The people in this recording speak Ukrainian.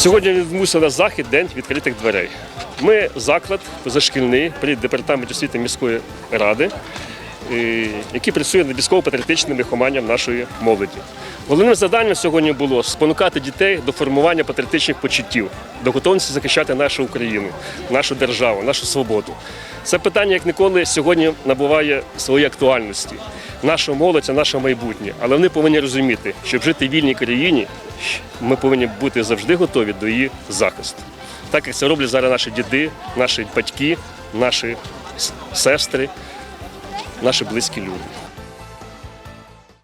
Сьогодні відбувся на захід День відкритих дверей. Ми заклад позашкільний при департаменті освіти міської ради, який працює над військово-патріотичним вихованням нашої молоді. Головним завданням сьогодні було спонукати дітей до формування патріотичних почуттів, до готовності захищати нашу Україну, нашу державу, нашу свободу. Це питання, як ніколи, сьогодні набуває своєї актуальності. Наша молодь наше майбутнє, але вони повинні розуміти, щоб жити в вільній країні, ми повинні бути завжди готові до її захисту. Так як це роблять зараз наші діди, наші батьки, наші сестри, наші близькі люди.